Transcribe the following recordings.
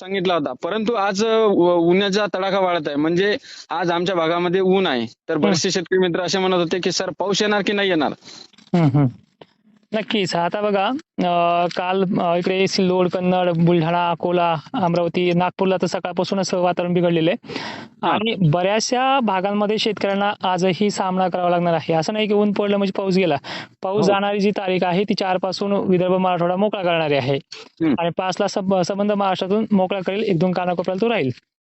सांगितला होता. परंतु आज उन्हाचा तडाखा वाढत आहे. म्हणजे आज आमच्या भागामध्ये ऊन आहे. तर बरेचसे शेतकरी मित्र असे म्हणत होते की सर पाऊस येणार की नाही येणार. नक्कीच आता बघा काल इकडे सिल्लोड कन्नड बुलढाणा अकोला अमरावती नागपूरला तर सकाळपासूनच वातावरण बिघडलेलं आहे. आणि बऱ्याचशा भागांमध्ये शेतकऱ्यांना आजही सामना करावा लागणार आहे असं नाही की ऊन पडलं म्हणजे पाऊस गेला पाऊस हो. जाणारी जी तारीख आहे ती चारपासून विदर्भ मराठवाडा मोकळा करणारी आहे. आणि पाचला सब- संबंध महाराष्ट्रातून मोकळा करेल एक दोन कानाकोपऱ्याला तो राहील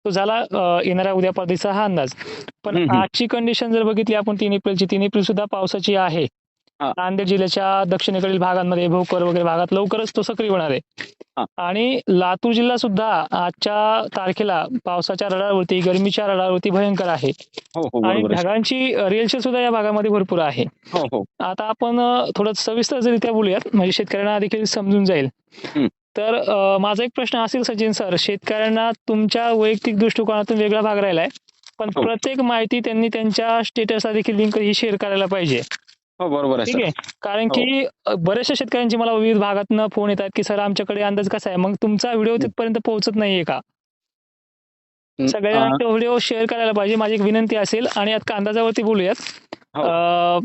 तो झाला येणाऱ्या उद्या परदेशचा हा अंदाज पण. आजची कंडिशन जर बघितली आपण तीन एप्रिलची तीन एप्रिल सुद्धा पावसाची आहे. नांदेड जिल्ह्याच्या दक्षिणेकडील भागांमध्ये भोकर वगैरे भागात लवकरच तो सक्रिय होणार. आहे. आणि लातूर जिल्हा सुद्धा आजच्या तारखेला पावसाच्या रडारवरती गरमीच्या रडारवरती भयंकर आहे. हो हो आणि. ढगांची रेलचेल सुद्धा या भागामध्ये भरपूर आहे. हो आता आपण थोडं सविस्तररित्या बोलूयात. म्हणजे शेतकऱ्यांना देखील समजून जाईल. तर माझा एक प्रश्न असेल सचिन सर शेतकऱ्यांना तुमच्या वैयक्तिक दृष्टिकोनातून वेगळा भाग राहिलाय. पण. प्रत्येक माहिती त्यांनी त्यांच्या स्टेटसला देखील लिंक ही शेअर करायला पाहिजे. हो बरोबर आहे ठीक आहे. कारण की अ, बऱ्याचशा शेतकऱ्यांची मला विविध भागातनं फोन येतात की सर आमच्याकडे अंदाज कसा आहे? मग तुमचा व्हिडिओ तिथपर्यंत पोहोचत नाहीये का? सगळ्यांना व्हिडिओ शेअर करायला पाहिजे. माझी एक विनंती असेल आणि आता अंदाजावरती बोलूयात. हो.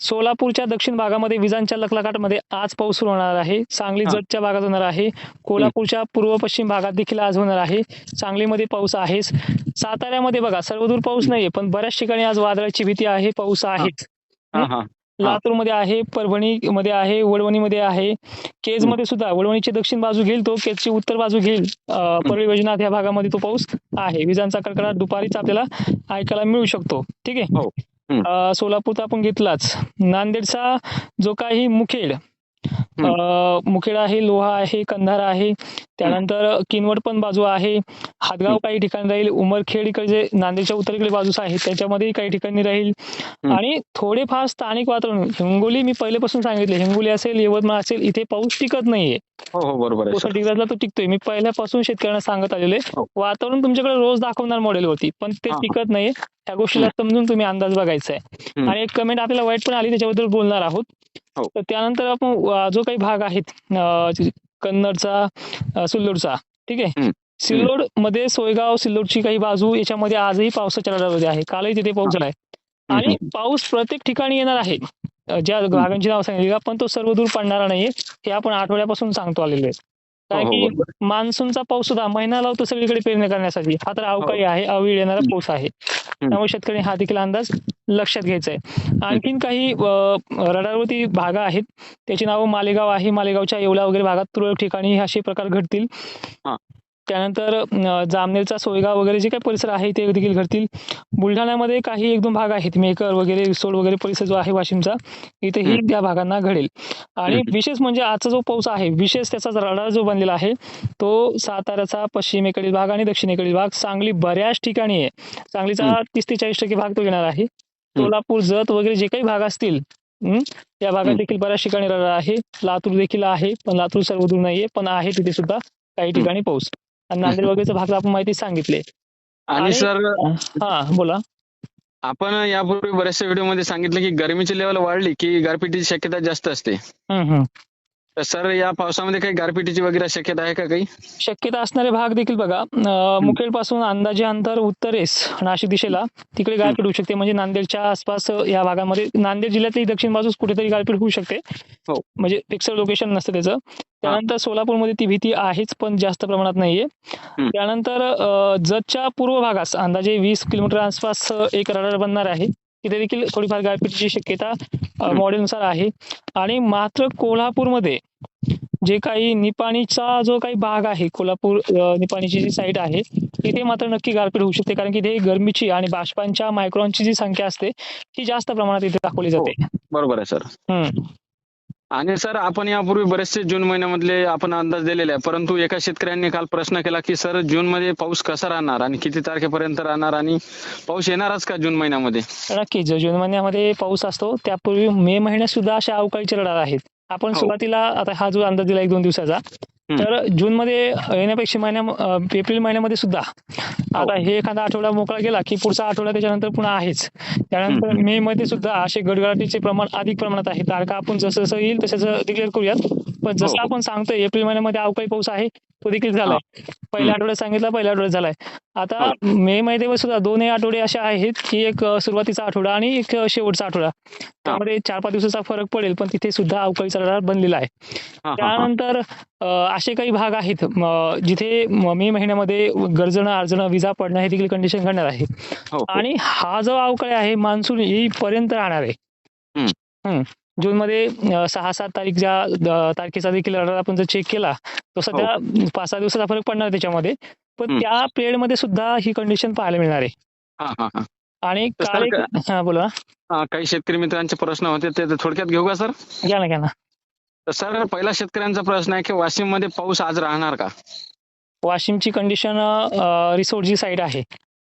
सोलापूरच्या दक्षिण भागामध्ये विजांच्या लखलखाटमध्ये आज पाऊस सुरू होणार आहे. सांगली हा. जतच्या भागात होणार आहे. कोल्हापूरच्या पूर्व पश्चिम भागात देखील आज होणार आहे. सांगलीमध्ये पाऊस आहेच. साताऱ्यामध्ये बघा सर्वदूर पाऊस नाहीये पण बऱ्याच ठिकाणी आज वादळाची भीती आहे पाऊस आहेच हा. लातूरमध्ये आहे परभणी मध्ये आहे वडवणीमध्ये आहे. केजमध्ये सुद्धा वडवणीची दक्षिण बाजू घेईल तो केजची उत्तर बाजू घेईल. परळी वैजनाथ या भागामध्ये तो पाऊस आहे. विजांचा कडकडाट दुपारीच आपल्याला ऐकायला मिळू शकतो. ठीक आहे? हो. हम्म. अं, सोलापूर तर आपण घेतलाच. नांदेडचा जो काही मुखेड मुखेड आहे लोहा आहे कंधारा आहे. त्यानंतर किनवट पण बाजू आहे. हातगाव काही ठिकाणी राहील. उमरखेड इकडे जे नांदेडच्या उत्तरेकडे बाजूस आहे त्याच्यामध्ये काही ठिकाणी राहील. आणि थोडेफार स्थानिक वातावरण. हिंगोली मी पहिल्यापासून सांगितले. हिंगोली असेल यवतमाळ असेल इथे पाऊस टिकत नाहीये. हो हो बरोबर तो टिकतोय. मी पहिल्यापासून शेतकऱ्यांना सांगत आलेले हो. वातावरण तुमच्याकडे रोज दाखवणार मॉडेल होती पण ते. टिकत नाहीये. त्या गोष्टीला समजून तुम्ही अंदाज बघायचा आहे. आणि एक कमेंट आपल्याला वाईट पण आली त्याच्याबद्दल बोलणार आहोत. हो. तर त्यानंतर आपण अं, जो काही भाग आहेत अं, कन्नडचा अं, सिल्लोडचा ठीक आहे? हम्म. सिल्लोडमध्ये सोयगाव सिल्लोडची काही बाजू याच्यामध्ये आजही पावसाच्या रडारमध्ये आहे. कालही तिथे पाऊस झालाय. आणि पाऊस प्रत्येक ठिकाणी येणार आहे. अं, ज्या भागांची नाव सांगितली का पण तो सर्व दूर पडणारा नाहीये. हे आपण आठवड्यापासून सांगतो आलेलो आहे. कारण हो, की बरोबर. मान्सूनचा पाऊस सुद्धा महिना लावतो सगळीकडे पेरणी करण्यासाठी. हा तर अवकाळी आहे अवेळी येणारा पाऊस आहे. त्यामुळे शेतकरी हा देखील अंदाज लक्षात घ्यायचा आहे आणखीन काही अं, रडारवरती भागा आहेत. त्याची नावं मालेगाव आहे. मालेगावच्या येवला वगैरे भागात तुरळक ठिकाणी असे प्रकार घडतील. त्यानंतर जामनेरचा सोयगाव वगैरे जे काही परिसर आहे ते देखील घडतील. बुलढाण्यामध्ये काही एक दोन भाग आहेत. मेकर वगैरे रिसोड वगैरे परिसर जो आहे वाशिमचा इथेही. त्या भागांना घडेल. आणि. विशेष म्हणजे आजचा जो पाऊस आहे विशेष त्याचा रडार जो बनलेला आहे तो साताऱ्याचा पश्चिमेकडील भाग आणि दक्षिणेकडील भाग सांगली बऱ्याच ठिकाणी आहे. सांगलीचा. तीस ते चाळीस टक्के भाग तो घेणार आहे. सोलापूर जत वगैरे जे काही भाग असतील त्या भागात. देखील बऱ्याच ठिकाणी आहे. लातूर देखील आहे पण लातूर सर्वदूर नाहीये पण आहे तिथे सुद्धा काही ठिकाणी पाऊस. आणि नांदेड वगैरेचा भाग आपण माहिती सांगितले. आणि सर हा बोला. आपण यापूर्वी बऱ्याचशा व्हिडिओमध्ये सांगितलं की गरमीची लेवल वाढली की गारपिटीची शक्यता जास्त असते. तर सर या पावसामध्ये काही गारपिटीची वगैरे शक्यता आहे का काही? शक्यता असणारे भाग देखील बघा. मुखेडपासून अंदाजे अंतर उत्तरेस नाशिक दिशेला. तिकडे गारपीट होऊ शकते. म्हणजे नांदेडच्या आसपास या भागामध्ये. नांदेड जिल्ह्यातली दक्षिण बाजूस कुठेतरी गारपीट होऊ शकते. हो. म्हणजे फिक्सर लोकेशन नसतं त्याचं. त्यानंतर सोलापूरमध्ये ती भीती आहेच पण जास्त प्रमाणात नाहीये. त्यानंतर जतच्या पूर्व भागास अंदाजे वीस किलोमीटर आसपास एक रडार बनणार आहे. तिथे देखील थोडीफार गारपीटची शक्यता. मॉडेलनुसार आहे आणि मात्र कोल्हापूरमध्ये जे काही निपाणीचा जो काही भाग आहे कोल्हापूर निपाणीची जी साईट आहे तिथे मात्र नक्की गारपीट होऊ शकते कारण की ते गरमीची आणि बाष्पांच्या मायक्रॉनची जी संख्या असते ती जास्त प्रमाणात इथे दाखवली जाते बरोबर आहे सर हम्म. आणि सर आपण यापूर्वी बरेचसे जून महिन्यामधले आपण अंदाज दिलेले आहे. परंतु एका शेतकऱ्यांनी काल प्रश्न केला की सर जून मध्ये पाऊस कसा राहणार आणि किती तारखेपर्यंत राहणार आणि पाऊस येणारच का जून महिन्यामध्ये? नक्कीच जून महिन्यामध्ये पाऊस असतो त्यापूर्वी मे महिन्यात सुद्धा अशा अवकाळीचे रडार आहेत. आपण हो. सुरुवातीला आता हा जो अंदाज दिला एक दोन दिवसाचा तर जून मध्ये येण्यापेक्षा महिन्या एप्रिल महिन्यामध्ये सुद्धा. आता हे. एखादा आठवडा मोकळा गेला की पुढचा आठवडा त्याच्यानंतर पुन्हा आहेच. त्यानंतर. मे मध्ये सुद्धा असे गडगडाटीचे प्रमाण अधिक प्रमाणात आहे. तारखा आपण जसं जसं येईल तसं डिक्लेअर करूयात. पण जसं हो. आपण सांगतोय एप्रिल महिन्यामध्ये अवकाळी पाऊस आहे. तो देखील झालाय. पहिल्या आठवड्यात सांगितला पहिल्या आठवड्यात झालाय. आता मे मध्ये सुद्धा दोन आठवडे असे आहेत की एक सुरुवातीचा आठवडा आणि एक शेवटचा आठवडा. त्यामध्ये चार पाच दिवसाचा फरक पडेल पण तिथे सुद्धा अवकाळीचा रडार बनलेला आहे. त्यानंतर असे काही भाग आहेत जिथे म- महिन्यामध्ये गरजणं अर्जणं विजा पडणं हे देखील कंडिशन घडणार आहे. हो, हो. आणि हा जो अवकाळी आहे मान्सून येईपर्यंत राहणार आहे. जूनमध्ये सहा सात तारीखच्या द- तारखेचा देखील radar आपण जर चेक केला तो सध्या पाच सहा दिवसाचा फरक पडणार त्याच्यामध्ये. पण. त्या पिरियडमध्ये सुद्धा ही कंडिशन पाहायला मिळणार आहे. हा, हा, हा. आणि हा बोला. हा, काही शेतकरी मित्रांचे प्रश्न होते ते थोडक्यात घेऊ का सर? घ्या ना घ्या ना. तर सर पहिला शेतकऱ्यांचा प्रश्न आहे की वाशिममध्ये पाऊस आज राहणार का? वाशिमची कंडिशन रिसोर्ट जी साईड आहे.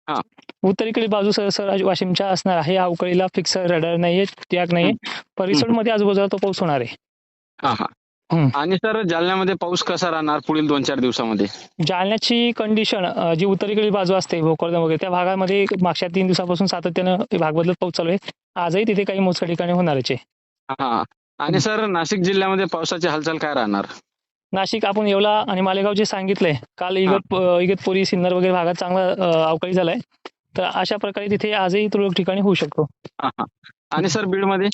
हा. उत्तरेकडील बाजू सर वाशिमच्या असणार आहे. अवकाळीला फिक्स रडार नाहीये त्याग नाहीये. पण रिसोर्टमध्ये आजूबाजूला तो पाऊस होणार आहे. आणि सर जालन्यामध्ये पाऊस कसा राहणार पुढील दोन चार दिवसामध्ये? जालन्याची कंडिशन जी उत्तरेकडील बाजू असते भोकरदन वगैरे त्या भागामध्ये मागच्या तीन दिवसापासून सातत्यानं भाग बदलत पाऊस चालू आहे. आजही तिथे काही मोजक्या ठिकाणी होणारच आहे. हा आणि सर नाशिक जिल्ह्यामध्ये पावसाची हालचाल काय राहणार? नाशिक आपण येवला आणि मालेगाव जे सांगितलंय काल इगत इगतपुरी सिन्नर वगैरे भागात चांगला अवकाळी झालाय. तर अशा प्रकारे तिथे आजही तुरळक ठिकाणी होऊ शकतो. आणि सर बीडमध्ये?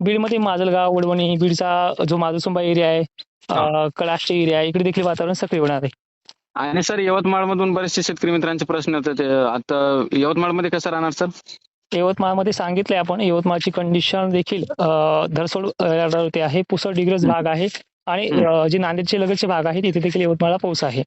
बीडमध्ये माजलगाव वडवणी बीडचा जो माधुसुंबा एरिया आहे अं, कडाष्ट एरिया आहे इकडे देखील वातावरण सक्रिय होणार आहे. आणि सर यवतमाळ मधून बरेचसे शेतकरी मित्रांचे प्रश्न होते ते आता यवतमाळमध्ये कसं राहणार सर? यवतमाळमध्ये सांगितलंय आपण यवतमाळची कंडिशन देखील धरसोड रडारवरती आहे पुसद डिग्रज भाग आहे आणि जे नांदेडचे लगतचे भाग आहे तिथे देखील यवतमाळला पाऊस आहे.